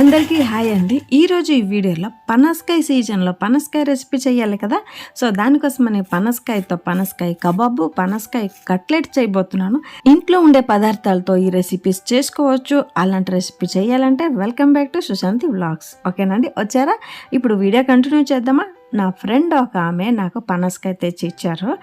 అందరికీ హాయ్ అండి. ఈరోజు ఈ వీడియోలో పనసకాయ సీజన్లో పనసకాయ రెసిపీ చేయాలి కదా? సో దానికోసం నేను పనసకాయతో పనసకాయ కబాబు పనసకాయ కట్లెట్ చేయబోతున్నాను. ఇంట్లో ఉండే పదార్థాలతో ఈ రెసిపీస్ చేసుకోవచ్చు. అలాంటి రెసిపీ చేయాలంటే welcome back to Sushanthi vlogs. ఓకేనండి? వచ్చారా? ఇప్పుడు వీడియో కంటిన్యూ చేద్దామా? నా ఫ్రెండ్ ఒక ఆమె నాకు పనసకాయ తెచ్చి ఇచ్చారు.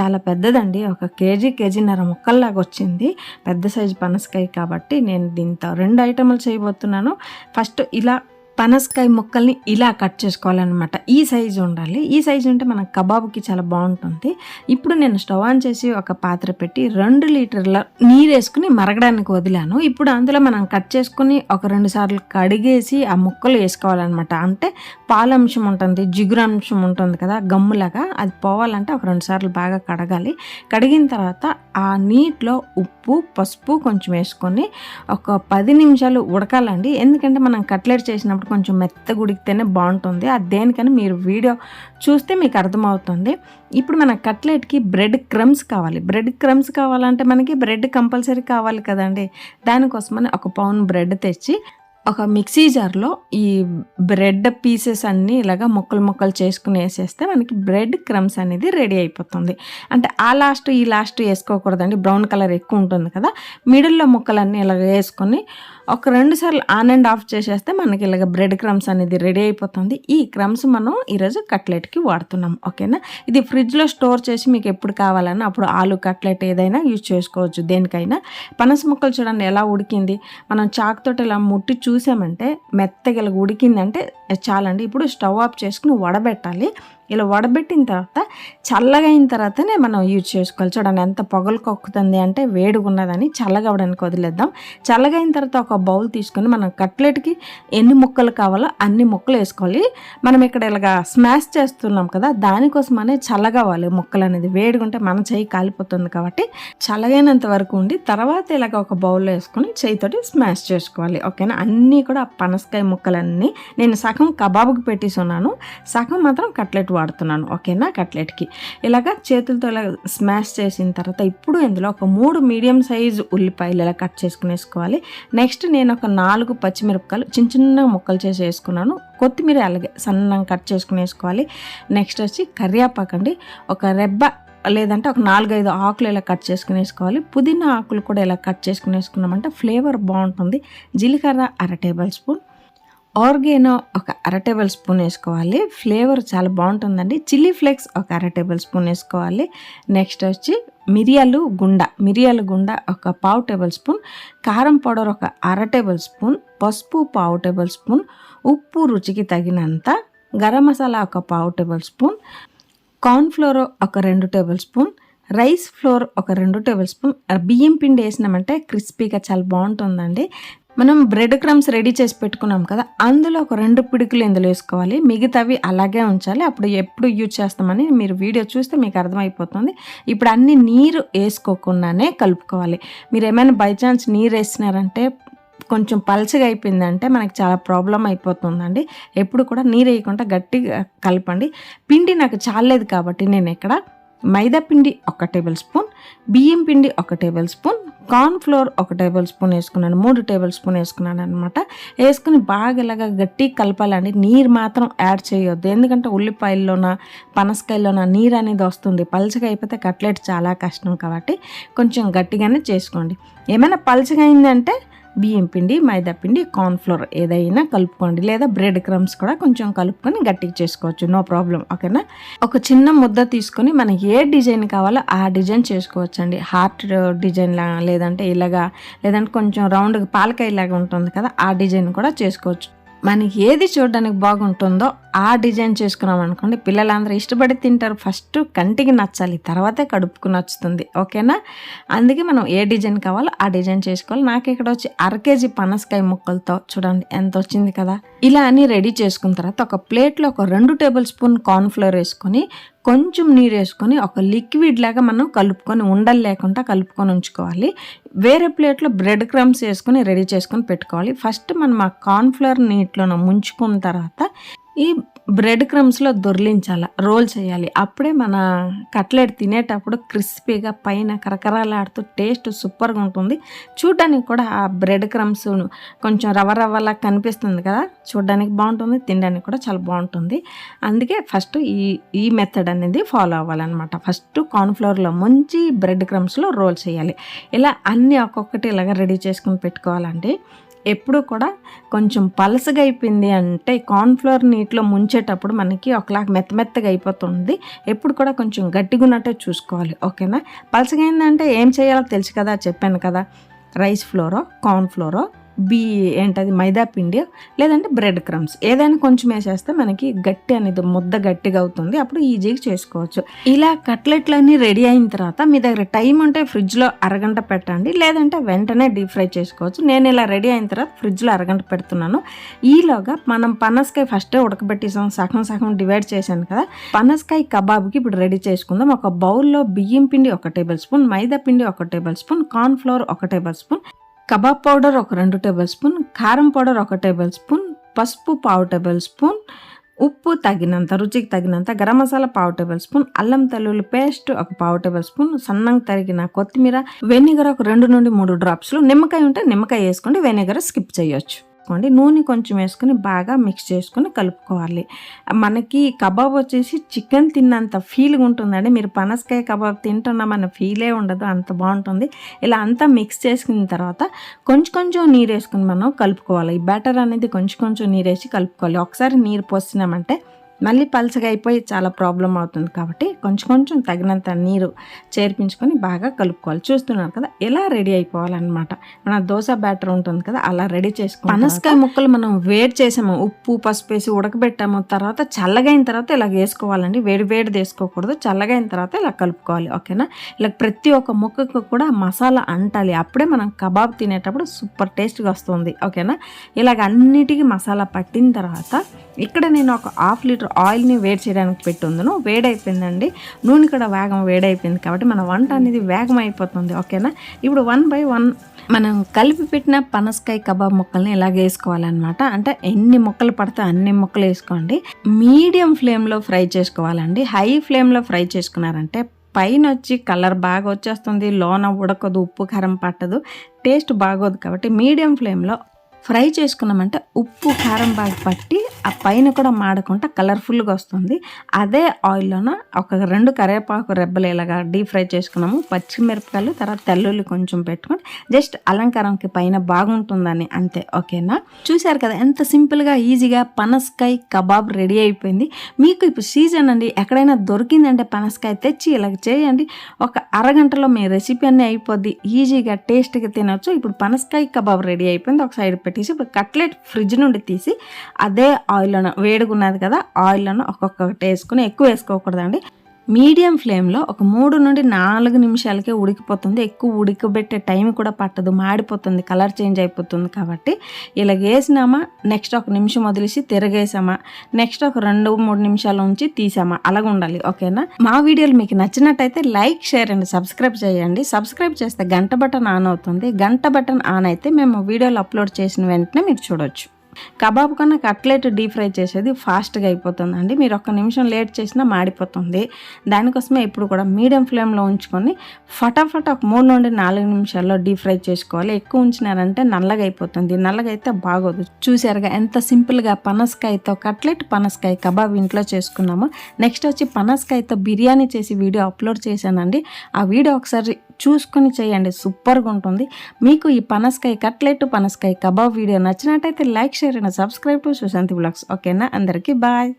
చాలా పెద్దదండి. ఒక కేజీ కేజీన్నర ముక్కల్లాగా వచ్చింది. పెద్ద సైజు పనసకాయ కాబట్టి నేను దీంతో రెండు ఐటమ్లు చేయబోతున్నాను. ఫస్ట్ ఇలా పనసకాయ ముక్కల్ని ఇలా కట్ చేసుకోవాలన్నమాట. ఈ సైజు ఉండాలి. ఈ సైజు ఉంటే మన కబాబ్కి చాలా బాగుంటుంది. ఇప్పుడు నేను స్టవ్ ఆన్ చేసి ఒక పాత్ర పెట్టి రెండు లీటర్ల నీరు వేసుకుని మరగడానికి వదిలాను. ఇప్పుడు అందులో మనం కట్ చేసుకుని ఒక రెండు సార్లు కడిగేసి ఆ ముక్కలు వేసుకోవాలన్నమాట. అంటే పాలంశం ఉంటుంది జిగురంశం ఉంటుంది కదా గమ్ములాగా. అది పోవాలంటే ఒక రెండు సార్లు బాగా కడగాలి. కడిగిన తర్వాత ఆ నీటిలో ఉప్పు పసుపు కొంచెం వేసుకొని ఒక పది నిమిషాలు ఉడకాలండి. ఎందుకంటే మనం కట్లెట్ చేసినప్పుడు కొంచెం మెత్తగా ఉడికితేనే బాగుంటుంది. అది దేనికని మీరు వీడియో చూస్తే మీకు అర్థమవుతుంది. ఇప్పుడు మన కట్లెట్కి బ్రెడ్ క్రమ్స్ కావాలి. బ్రెడ్ క్రమ్స్ కావాలంటే మనకి బ్రెడ్ కంపల్సరీ కావాలి కదండి. దానికోసమని ఒక పౌన్ బ్రెడ్ తెచ్చి ఒక మిక్సీ జార్లో ఈ బ్రెడ్ పీసెస్ అన్నీ ఇలాగ ముక్కలు ముక్కలు చేసుకుని వేసేస్తే మనకి బ్రెడ్ క్రమ్స్ అనేది రెడీ అయిపోతుంది. అంటే ఆ లాస్ట్ ఈ లాస్ట్ వేసుకోకూడదండి. బ్రౌన్ కలర్ ఎక్కువ ఉంటుంది కదా. మిడిల్లో ముక్కలన్నీ ఇలాగ వేసుకొని ఒక రెండు సార్లు ఆన్ అండ్ ఆఫ్ చేసేస్తే మనకి ఇలాగ బ్రెడ్ క్రమ్స్ అనేది రెడీ అయిపోతుంది. ఈ క్రమ్స్ మనం ఈరోజు కట్లెట్కి వాడుతున్నాం. ఓకేనా? ఇది ఫ్రిడ్జ్లో స్టోర్ చేసి మీకు ఎప్పుడు కావాలన్నా అప్పుడు ఆలు కట్లెట్ ఏదైనా యూజ్ చేసుకోవచ్చు దేనికైనా. పనస ముక్కలు చూడండి ఎలా ఉడికింది. మనం చాకుతోటి ఇలా ముట్టి చూ చూసామంటే మెత్తగా ఉడికిందంటే చాలండి. ఇప్పుడు స్టవ్ ఆఫ్ చేసుకుని వడబెట్టాలి. ఇలా వడబెట్టిన తర్వాత చల్లగా అయిన తర్వాతనే మనం యూజ్ చేసుకోవాలి. చూడండి ఎంత పొగలు కొక్కుతుంది అంటే వేడిగా ఉన్నదని చల్లగా అవడానికి వదిలేద్దాం. చల్లగా అయిన తర్వాత ఒక బౌల్ తీసుకొని మనం కట్లెట్కి ఎన్ని ముక్కలు కావాలో అన్ని ముక్కలు వేసుకోవాలి. మనం ఇక్కడ ఇలాగా స్మాష్ చేస్తున్నాం కదా దానికోసమనే చల్లగా అవ్వాలి. ముక్కలు అనేది వేడిగా ఉంటే మన చెయ్యి కాలిపోతుంది కాబట్టి చల్లగైనంత వరకు ఉండి తర్వాత ఇలాగ ఒక బౌల్లో వేసుకొని చేయితోటి స్మాష్ చేసుకోవాలి. ఓకేనా? అన్నీ కూడా ఆ పనసకాయ ముక్కలన్నీ నేను సగం కబాబుకి పెట్టేసున్నాను సగం మాత్రం కట్లెట్ వాడుతున్నాను. ఓకేనా? కట్లెట్కి. ఇలాగ చేతులతో ఇలా స్మాష్ చేసిన తర్వాత ఇప్పుడు ఇందులో ఒక మూడు మీడియం సైజు ఉల్లిపాయలు ఇలా కట్ చేసుకునేసుకోవాలి. నెక్స్ట్ నేను ఒక నాలుగు పచ్చిమిరపకాయలు చిన్న చిన్న ముక్కలు చేసి వేసుకున్నాను. కొత్తిమీర అలాగే సన్నంగా కట్ చేసుకునేసుకోవాలి. నెక్స్ట్ వచ్చి కరివేపాకు అండి. ఒక రెబ్బ లేదంటే ఒక నాలుగైదు ఆకులు ఇలా కట్ చేసుకుని వేసుకోవాలి పుదీనా ఆకులు కూడా ఇలా కట్ చేసుకుని వేసుకున్నామంటే ఫ్లేవర్ బాగుంటుంది. జీలకర్ర అర టేబుల్ స్పూన్. ఆర్గేనో ఒక అర టేబుల్ స్పూన్ వేసుకోవాలి. ఫ్లేవర్ చాలా బాగుంటుందండి. చిల్లీ ఫ్లేక్స్ ఒక అర టేబుల్ స్పూన్ వేసుకోవాలి. నెక్స్ట్ వచ్చి మిరియాలు గుండ. మిరియాల గుండ ఒక పావు టేబుల్ స్పూన్. కారం పౌడర్ ఒక అర టేబుల్ స్పూన్. పసుపు పావు టేబుల్ స్పూన్. ఉప్పు రుచికి తగినంత గరం మసాలా ఒక పావు టేబుల్ స్పూన్. కార్న్ఫ్లోర్ ఒక రెండు టేబుల్ స్పూన్. రైస్ ఫ్లోర్ ఒక రెండు టేబుల్ స్పూన్. బియ్యం పిండి వేసినామంటే క్రిస్పీగా చాలా బాగుంటుందండి. మనం బ్రెడ్ క్రమ్స్ రెడీ చేసి పెట్టుకున్నాం కదా అందులో ఒక రెండు పిడుకులు ఇందులో వేసుకోవాలి. మిగతావి అలాగే ఉంచాలి. అప్పుడు ఎప్పుడు యూజ్ చేస్తామని మీరు వీడియో చూస్తే మీకు అర్థమైపోతుంది. ఇప్పుడు అన్ని నీరు వేసుకోకుండానే కలుపుకోవాలి. మీరు ఏమైనా బై ఛాన్స్ నీరు వేసినారంటే కొంచెం పలచగా అయిపోయిందంటే మనకి చాలా ప్రాబ్లం అయిపోతుందండి. ఎప్పుడు కూడా నీరు వేయకుండా గట్టిగా కలపండి. పిండి నాకు చాలేదు కాబట్టి నేను ఇక్కడ మైదా పిండి ఒక టేబుల్ స్పూన్ బియ్యం పిండి ఒక టేబుల్ స్పూన్ కార్న్ ఫ్లోర్ ఒక టేబుల్ స్పూన్ వేసుకున్నాను మూడు టేబుల్ స్పూన్ వేసుకున్నాను అనమాట వేసుకుని బాగా ఇలాగా గట్టి కలపాలండి. నీరు మాత్రం యాడ్ చేయొద్దు. ఎందుకంటే ఉల్లిపాయల్లోన పనసకాయల్లోన నీరు అనేది వస్తుంది. పలుచగా అయిపోతే కట్లెట్ చాలా కష్టం కాబట్టి కొంచెం గట్టిగానే చేసుకోండి. ఏమైనా పలుచగా అయిందంటే బియ్యం పిండి మైదా పిండి కార్న్ఫ్లోర్ ఏదైనా కలుపుకోండి. లేదా బ్రెడ్ క్రమ్స్ కూడా కొంచెం కలుపుకొని గట్టిగా చేసుకోవచ్చు. నో ప్రాబ్లం ఓకేనా ఒక చిన్న ముద్ద తీసుకొని మనకి ఏ డిజైన్ కావాలో ఆ డిజైన్ చేసుకోవచ్చు అండి హార్ట్ డిజైన్ లా లేదంటే ఇలాగా లేదంటే కొంచెం రౌండ్గా పాలకాయ లాగా ఉంటుంది కదా ఆ డిజైన్ కూడా చేసుకోవచ్చు. మనకి ఏది చూడడానికి బాగుంటుందో ఆ డిజైన్ చేసుకున్నాం అనుకోండి పిల్లలందరూ ఇష్టపడి తింటారు. ఫస్ట్ కంటికి నచ్చాలి తర్వాతే కడుపుకు నచ్చుతుంది. ఓకేనా? అందుకే మనం ఏ డిజైన్ కావాలో ఆ డిజైన్ చేసుకోవాలి. నాకు ఇక్కడ వచ్చి అర కేజీ పనసకాయ ముక్కలతో చూడండి ఎంత వచ్చింది కదా? ఇలా అని రెడీ చేసుకున్న తర్వాత ఒక ప్లేట్లో ఒక రెండు టేబుల్ స్పూన్ కార్న్ఫ్లోర్ వేసుకొని కొంచెం నీరు వేసుకొని ఒక లిక్విడ్ లాగా మనం కలుపుకొని ఉండలు లేకుండా కలుపుకొని ఉంచుకోవాలి. వేరే ప్లేట్లో బ్రెడ్ క్రమ్స్ వేసుకొని రెడీ చేసుకొని పెట్టుకోవాలి. ఫస్ట్ మనం ఆ కార్న్ఫ్లవర్ నీటిలో ముంచుకున్న తర్వాత ఈ బ్రెడ్ క్రమ్స్లో దొర్లించాలి రోల్ చేయాలి. అప్పుడే మన కట్లెట్ తినేటప్పుడు క్రిస్పీగా పైన కరకరలాడుతూ టేస్ట్ సూపర్గా ఉంటుంది. చూడడానికి కూడా ఆ బ్రెడ్ క్రమ్స్ కొంచెం రవ్వ రవ్వలా కనిపిస్తుంది కదా చూడడానికి బాగుంటుంది తినడానికి కూడా చాలా బాగుంటుంది. అందుకే ఫస్ట్ ఈ ఈ మెథడ్ అనేది ఫాలో అవ్వాలన్నమాట. ఫస్ట్ కార్న్ఫ్లవర్లో ముంచి బ్రెడ్ క్రమ్స్లో రోల్ చేయాలి. ఇలా అన్నీ ఒక్కొక్కటి ఇలాగ రెడీ చేసుకుని పెట్టుకోవాలండి ఎప్పుడు కూడా కొంచెం పలసగా అయిపోయింది అంటే కార్న్ఫ్లవర్ నీటిలో ముంచేటప్పుడు మనకి ఒకలాగా మెత్త మెత్తగా అయిపోతుంది. ఎప్పుడు కూడా కొంచెం గట్టిగా ఉన్నట్టే చూసుకోవాలి. ఓకేనా? పలసగా అయిందంటే ఏం చేయాలో తెలుసు కదా? చెప్పాను కదా. రైస్ ఫ్లోరో కార్న్ ఫ్లోరో బీ ఏంటది? మైదా పిండి లేదంటే బ్రెడ్ క్రమ్స్. ఏదైనా కొంచెం వేసేస్తే మనకి గట్టి అనేది ముద్ద గట్టిగా అవుతుంది. అప్పుడు ఈజీగా చేసుకోవచ్చు. ఇలా కట్లెట్లన్నీ రెడీ అయిన తర్వాత మీ దగ్గర టైం ఉంటే ఫ్రిడ్జ్లో అరగంట పెట్టండి. లేదంటే వెంటనే డీప్ ఫ్రై చేసుకోవచ్చు. నేను ఇలా రెడీ అయిన తర్వాత ఫ్రిడ్జ్లో అరగంట పెడుతున్నాను. ఈలోగా మనం పనసకాయ ఫస్టే ఉడకబెట్టేసాం. సగం సగం డివైడ్ చేశాను కదా. పనసకాయ కబాబ్కి ఇప్పుడు రెడీ చేసుకుందాం. ఒక బౌల్లో బియ్యం పిండి ఒక టేబుల్ స్పూన్ మైదా పిండి ఒక టేబుల్ స్పూన్ కార్న్ ఫ్లోర్ ఒక టేబుల్ స్పూన్. కబాబ్ పౌడర్ ఒక రెండు టేబుల్ స్పూన్ కారం పౌడర్ ఒక టేబుల్ స్పూన్ పసుపు పావు టేబుల్ స్పూన్ ఉప్పు తగినంత రుచికి తగినంత గరం మసాలా పావు టేబుల్ స్పూన్ అల్లం తెల్లుల్లి పేస్ట్ ఒక పావు టేబుల్ స్పూన్ సన్నంగా తరిగిన కొత్తిమీర వెనిగర్ ఒక రెండు నుండి మూడు డ్రాప్స్లు నిమ్మకాయ ఉంటే నిమ్మకాయ వేసుకోండి వెనిగర్ స్కిప్ చేయొచ్చు. కలుపుకోండి. నూనె కొంచెం వేసుకొని బాగా మిక్స్ చేసుకొని కలుపుకోవాలి. మనకి కబాబ్ వచ్చేసి చికెన్ తిన్నంత ఫీల్గా ఉంటుందండి. మీరు పనసకాయ కబాబ్ తింటున్నామన్న ఫీలే ఉండదు అంత బాగుంటుంది. ఇలా అంతా మిక్స్ చేసుకున్న తర్వాత కొంచెం కొంచెం నీరు వేసుకుని మనం కలుపుకోవాలి. ఈ బ్యాటర్ అనేది కొంచెం కొంచెం నీరు వేసి కలుపుకోవాలి. ఒకసారి నీరు పోసినామంటే మళ్ళీ పలుచగా అయిపోయి చాలా ప్రాబ్లం అవుతుంది కాబట్టి కొంచెం కొంచెం తగినంత నీరు చేర్పించుకొని బాగా కలుపుకోవాలి. చూస్తున్నారు కదా ఎలా రెడీ అయిపోవాలన్నమాట. మన దోశ బ్యాటర్ ఉంటుంది కదా అలా రెడీ చేసుకో పనసకాయ ముక్కలు మనం వేడి చేసాము. ఉప్పు పసుపు వేసి ఉడకబెట్టాము. తర్వాత చల్లగైన తర్వాత ఇలా వేసుకోవాలండి. వేడి వేడి వేసుకోకూడదు. చల్లగైన తర్వాత ఇలా కలుపుకోవాలి. ఓకేనా? ఇలా ప్రతి ఒక్క ముక్కకు కూడా మసాలా అంటాలి. అప్పుడే మనం కబాబ్ తినేటప్పుడు సూపర్ టేస్ట్గా వస్తుంది. ఓకేనా? ఇలాగ అన్నిటికీ మసాలా పట్టిన తర్వాత ఇక్కడ నేను ఒక హాఫ్ లీటర్ ఆయిల్ని వేడి చేయడానికి పెట్టుందను వేడి వేడైపోయిందండి నూనె కూడా వేగం వేడైపోయింది కాబట్టి మన వంట అనేది వేగం అయిపోతుంది ఓకేనా? ఇప్పుడు వన్ బై వన్ మనం కలిపి పెట్టిన పనసకాయ కబాబ్ ముక్కల్ని ఇలాగ వేసుకోవాలన్నమాట. అంటే ఎన్ని ముక్కలు పడితే అన్ని ముక్కలు వేసుకోండి. మీడియం ఫ్లేమ్లో ఫ్రై చేసుకోవాలండి. హై ఫ్లేమ్లో ఫ్రై చేసుకున్నారంటే పైన వచ్చి కలర్ బాగా వచ్చేస్తుంది లోన ఉడకదు ఉప్పు కారం పట్టదు టేస్ట్ బాగోదు కాబట్టి మీడియం ఫ్లేమ్లో ఫ్రై చేసుకున్నామంటే ఉప్పు కారం బాగా పట్టి ఆ పైన కూడా మాడకుండా కలర్ఫుల్గా వస్తుంది. అదే ఆయిల్లోన ఒక రెండు కరివేపాకు రెబ్బలు ఇలాగా డీప్ ఫ్రై చేసుకున్నాము. పచ్చిమిరపకాయలు తర్వాత తెల్లుల్లి కొంచెం పెట్టుకొని జస్ట్ అలంకారంకి పైన బాగుంటుందని అంతే ఓకేనా? చూశారు కదా ఎంత సింపుల్గా ఈజీగా పనసకాయ కబాబ్ రెడీ అయిపోయింది. మీకు ఇప్పుడు సీజన్ అండి ఎక్కడైనా దొరికిందంటే పనసకాయ తెచ్చి ఇలాగ చేయండి. ఒక అరగంటలో మీ రెసిపీ అన్నీ అయిపోద్ది. ఈజీగా టేస్ట్గా తినొచ్చు. ఇప్పుడు పనసకాయ కబాబ్ రెడీ అయిపోయింది. ఒక సైడ్ పెట్టేసి ఇప్పుడు కట్లెట్ ఫ్రిడ్జ్ నుండి తీసి అదే ఆయిల్లోన ఉన్నది కదా ఆయిల్లోన ఒక్కొక్కటి వేసుకుని ఎక్కువ వేసుకోకూడదండి. మీడియం ఫ్లేమ్లో ఒక మూడు నుండి నాలుగు నిమిషాలకే ఉడికిపోతుంది. ఎక్కువ ఉడకబెట్టే టైం కూడా పట్టదు. మాడిపోతుంది. కలర్ చేంజ్ అయిపోతుంది కాబట్టి ఇలా వేసినామా నెక్స్ట్ ఒక నిమిషం వదిలేసి తిరగేసామా నెక్స్ట్ ఒక రెండు మూడు నిమిషాల నుంచి తీసామా అలాగ ఉండాలి. ఓకేనా? మా వీడియోలు మీకు నచ్చినట్టయితే లైక్ షేర్ అండ్ సబ్స్క్రైబ్ చేయండి. సబ్స్క్రైబ్ చేస్తే గంట బటన్ ఆన్ అవుతుంది. గంట బటన్ ఆన్ అయితే మేము వీడియోలు అప్లోడ్ చేసిన వెంటనే మీరు చూడొచ్చు. కబాబ్ కన్నా కట్లెట్ డీప్ ఫ్రై చేసేది ఫాస్ట్గా అయిపోతుందండి. మీరు ఒక్క నిమిషం లేట్ చేసినా మాడిపోతుంది. దానికోసమే ఇప్పుడు కూడా మీడియం ఫ్లేమ్లో ఉంచుకొని ఫటాఫట్ ఒక మూడు నుండి నాలుగు నిమిషాల్లో డీప్ ఫ్రై చేసుకోవాలి. ఎక్కువ ఉంచినారంటే నల్లగా అయిపోతుంది. నల్లగా అయితే బాగోదు. చూసారుగా ఎంత సింపుల్గా పనసకాయతో కట్లెట్ పనసకాయ కబాబ్ ఇంట్లో చేసుకున్నాము. నెక్స్ట్ వచ్చి పనసకాయతో బిర్యానీ చేసి వీడియో అప్లోడ్ చేశానండి. ఆ వీడియో ఒకసారి చూసుకొని చేయండి. సూపర్గా ఉంటుంది. మీకు ఈ పనసకాయ కట్లెట్ పనసకాయ కబాబ్ వీడియో నచ్చినట్టయితే like share and subscribe to Sushanthi blogs. ఓకేనా? అందరికీ బాయ్.